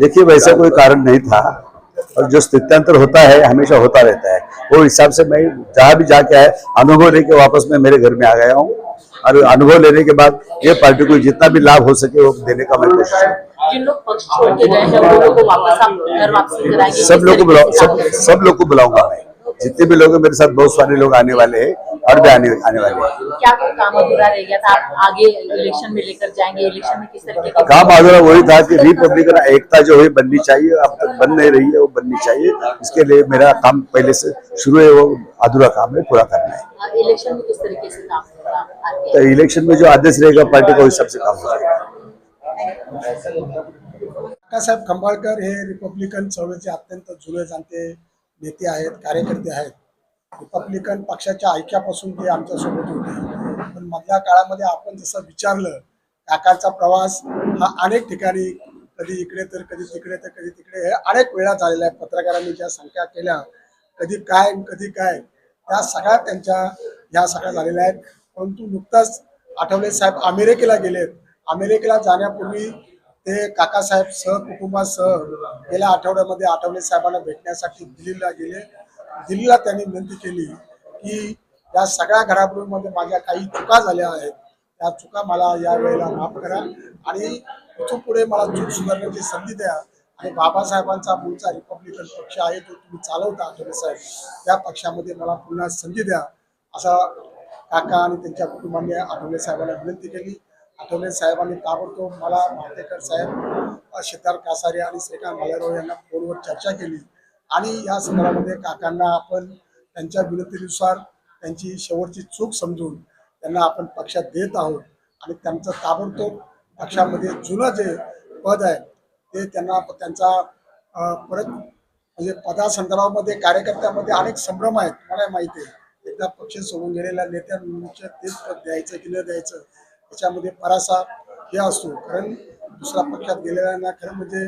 देखिए वैसा कोई कारण नहीं था। और जो स्थित्यांतर होता है हमेशा होता रहता है। वो हिसाब से मैं जहाँ भी जाके आए अनुभव लेके वापस मैं मेरे घर में आ गया हूँ। और अनुभव लेने के बाद ये पार्टी को जितना भी लाभ हो सके वो देने का मैं कोशिश करूँ जिन लोग पक्ष छोड़ के गए हैं वो लोगों को वापस आप घर वापसी कराएँगे? सब लोग को सब सब लोग को बुलाऊँगा मैं। जितने भी लोग मेरे साथ बहुत सारे लोग आने वाले हैं। और भी आने आने वाले क्या कोई काम अधूरा रह गया था? आप आगे इलेक्शन में लेकर जाएँगे इलेक्शन में किस तरीके का काम अधूरा वही था कि रिपब्लिकन एकता जो है बननी चाहिए। अब तक बन नहीं रही है वो बननी चाहिए। इसके लिए मेरा काम पहले से शुरू है वो अधूरा काम है पूरा करना है। इलेक्शन में किस तरीके से काम तो इलेक्शन में जो आदेश रहेगा पार्टी का उस हिसाब से काम हो जाएगा। काकासाहेब खंबाळकर हे रिपब्लिकन चळवळीचे अत्यंत जुने जाणते नेते आहेत कार्यकर्ते आहेत. रिपब्लिकन पक्षाच्या ऐक्यापासून ते आमच्यासोबत होते. पण मधल्या काळामध्ये आपण जसं विचारलं काकांचा प्रवास हा अनेक ठिकाणी कधी इकडे तर कधी तिकडे तर कधी तिकडे हे अनेक वेळा झालेला आहे. पत्रकारांनी ज्या संख्या केल्या कधी काय कधी काय त्या सगळ्या त्यांच्या ह्या सगळ्या झालेल्या आहेत. परंतु नुकताच आठवले साहेब अमेरिकेला गेलेत. अमेरिकेला जाण्यापूर्वी ते काकासाहेब सहकुटुंबासह गेल्या आठवड्यामध्ये आठवले साहेबांना भेटण्यासाठी दिल्लीला गेले. दिल्लीला त्यांनी विनंती केली की या सगळ्या घडामोडीमध्ये माझ्या काही चुका झाल्या आहेत. त्या चुका मला या वेळेला माफ करा आणि इथून पुढे मला चूक सुधारण्याची संधी द्या. आणि बाबासाहेबांचा मूळचा रिपब्लिकन पक्ष आहे तो तुम्ही चालवता आठवले साहेब. त्या पक्षामध्ये मला पुन्हा संधी द्या. असा काका आणि त्यांच्या कुटुंबाने आठवले साहेबांना विनंती केली. आठवले साहेबांनी ताबडतोब मला महातेकर साहेब सिद्धार्थ कासारे आणि श्रीकांत भालेराव यांना फोनवर चर्चा केली. आणि या संदर्भामध्ये काकांना आपण त्यांच्या विनंतीनुसार त्यांची शेवटची चूक समजून त्यांना आपण पक्षात देत आहोत आणि त्यांचं ताबडतोब पक्षामध्ये जुनं जे पद आहे ते त्यांना त्यांचा परत म्हणजे पदासंदर्भामध्ये कार्यकर्त्यामध्ये अनेक संभ्रम आहेत मला माहिती आहे. एकदा पक्ष सोडून गेलेल्या नेत्यांच्या तेच पद द्यायचं की न द्यायचं त्याच्यामध्ये परासा हे असतो. कारण दुसऱ्या पक्षात गेलेल्यांना खरं म्हणजे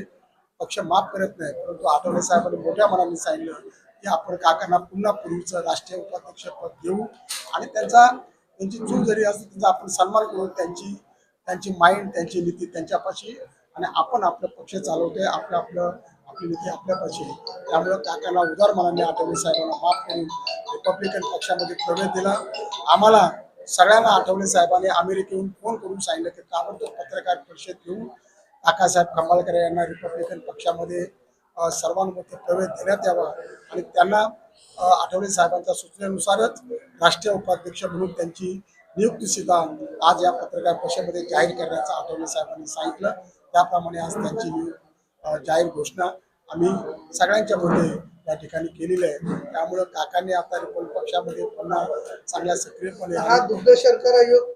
पक्ष माफ करत नाही परंतु आठवले साहेबांनी मोठ्या मनाने सांगितलं की आपण काकांना पुन्हा पूर्वीचं राष्ट्रीय उपाध्यक्ष पद देऊ आणि त्यांचा त्यांची चूक जरी असली त्यांचा आपण सन्मान करू त्यांची त्यांची माइंड त्यांची नीती त्यांच्यापाशी आणि आपण आपलं पक्ष चालवतोय आपलं आपलं आपली नीती आपल्यापाशी त्यामुळे काकांना उदार मनाने आठवले साहेबांना माफ करून रिपब्लिकन पक्षामध्ये प्रवेश दिला. आम्हाला सगळ्यांना आठवले साहेबांनी अमेरिकेहून फोन करून सांगितलं की ताबडतोब पत्रकार परिषद घेऊन काकासाहेब खंबाळकर यांना रिपब्लिकन पक्षामध्ये सर्वांमध्ये सर्वानुमते प्रवेश देण्यात यावा आणि त्यांना आठवले साहेबांच्या सूचनेनुसारच राष्ट्रीय उपाध्यक्ष म्हणून त्यांची नियुक्ती सुद्धा आज या पत्रकार परिषदेमध्ये जाहीर करण्याचं आठवले साहेबांनी सांगितलं. त्याप्रमाणे आज त्यांची जाहीर घोषणा आम्ही सगळ्यांच्या मध्ये या ठिकाणी केलेली आहे. त्यामुळं काकांनी आता रिपब्लिक पक्षामध्ये पुन्हा चांगल्या सक्रियपणे हा दुग्ध शर्करा योग